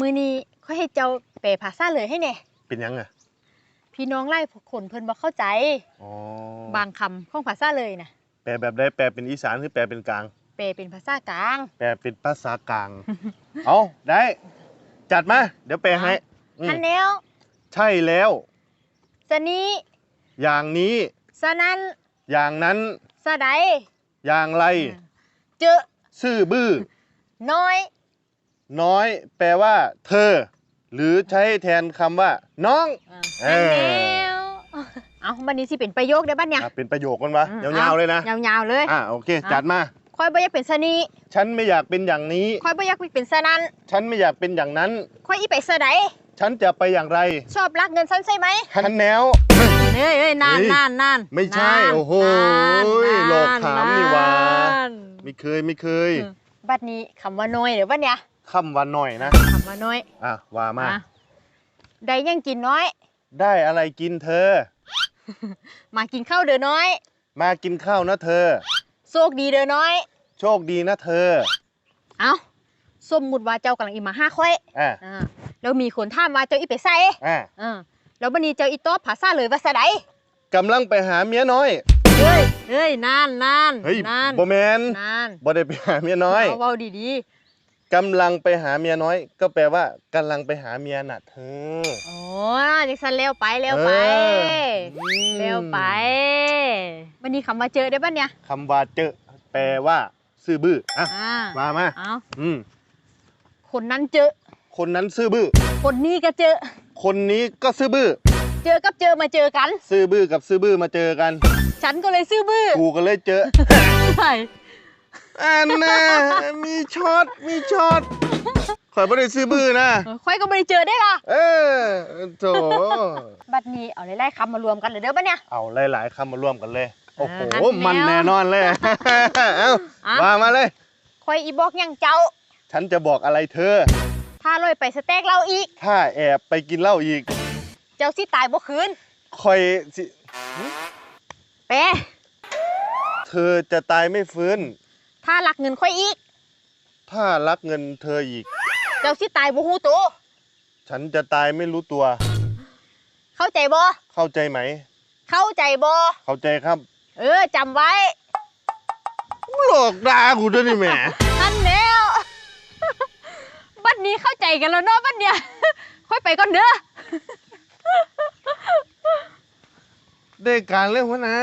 มือนี้ค่อยให้เจ้าแปลภาษาเลยให้แน่เป็นหยังอะพี่น้องไล่คนเพิ่นบ่เข้าใจ อ๋อบางคำของภาษาเลยนะแปลแบบได้แปลเป็นอีสานหรือแปลเป็นกลาง แปลเป็นภาษากลาง แปลเป็นภาษากลาง เอาได้ จัดมา เดี๋ยวแปลให้อืมอันแนวใช่แล้ว สนี้อย่างนี้ สนั้นอย่างนั้น สะใดอย่างไร เจอซื่อบื้อน้อย น้อยแปลว่า เธอ หรือใช้แทนคำว่า น้องเออันอแนวเอาบัดนี้สิเป็นประโยคเด้อบัดเนี่ย อะเป็นประโยคกันวะอืม ยาวๆเลยนะยาวๆเลย อะโอเคอะจัดมาค่อยบ่อยากเป็นสนี้ฉันไม่อยากเป็นอย่างนี้ค่อยบ่อยากเป็นสนั้นฉันไม่อยากเป็นอย่างนั้นค่อยอีไปสะใดฉันจะไปอย่างไรชอบรักเงินฉันใช่ไหมฉันแนว เฮ้ยเฮ้ยนานเฮ้ยนานนานไม่ใช่นานโอ้โหนานหลอกถามนี่หว่า น ไม่เคยไม่เคย อืม บัดนี้คำว่าน้อยเดี๋ยวบัดเนี่ย คำวันหน่อยนะคำว่าน้อยอะว่ามา อะได้ยังกินน้อย ได้อะไรกินเธอ มากินข้าวเด้อน้อย มากินข้าวนะเธอ โชคดีเด้อน้อย โชคดีนะเธอเอาสมมุติว่าเจ้ากำลังอีมาห้าค่อยอะอ่าแล้วมีคนถามว่าเจ้าอีไปใส่อะอ่าแล้วบัดนี้เจ้าอีตอบภาษาเลยว่าสะใดกำลังไปหาเมียน้อย เฮ้ยเฮ้ยนานนานเฮ้ยนานบ่แมนนานบ่ได้ไปหาเมียน้อย เอาเว้าดี กำลังไปหาเมียน้อย ก็แปลว่ากำลังไปหาเมียน่ะเธอๆโอ้จังซั่นเร็วไปเร็วไปเอออืม เร็วไปบัดนี้คำว่าเจอได้อบัดเนี่ยคำว่าเจอแปลว่าซื่อบื้ออะอ่ามามาเอาอืมคนนั้นเจอ คนนั้นซื่อบื้อ คนนี้ก็เจอ คนนี้ก็ซื่อบื้อ เจอกับเจอมาเจอกัน ซื่อบื้อกับซื่อบื้อมาเจอกัน ฉันก็เลยซื้อบื้อกูก็เลยเจอ ใช่ อันน่ะมีช็อตมีช็อตข่อยไม่ได้ซื้อบื้อนะค่อยก็ไม่ได้เจอได้ล่ะ เออโถบัดนี้เอาไล่ๆคำมารวมกันเลยเด้อบัดเนี่ย เอาหลายๆคำมารวมกันเลย โอ้โหอ่างั้นมันแล้วแน่นอนเลย เอ้าอะว่ามาเลยค่อยอีบอกยังเจ้า ฉันจะบอกอะไรเธอ ถ้าลอยไปสเต็กเราอีก ถ้าแอบไปกินเหล้าอีก เจ้าสิตายบ่คืนคอยสิแปะเธอจะตายไม่ฟื้น ถ้ารักเงินค่อยอีก ถ้ารักเงินเธออีก เจ้าสิตายบ่ฮู้ตัวฉันจะตายไม่รู้ตัว เข้าใจบ่เข้าใจไหม เข้าใจบ่เข้าใจครับเออจำไว้หลอกด่ากูด้วยนี่แหม่ ทันแล้วบัดนี้เข้าใจกันแล้วเนาะบัดเนี่ยค่อยไปก่อนเด้อได้การเรื่องวะนะ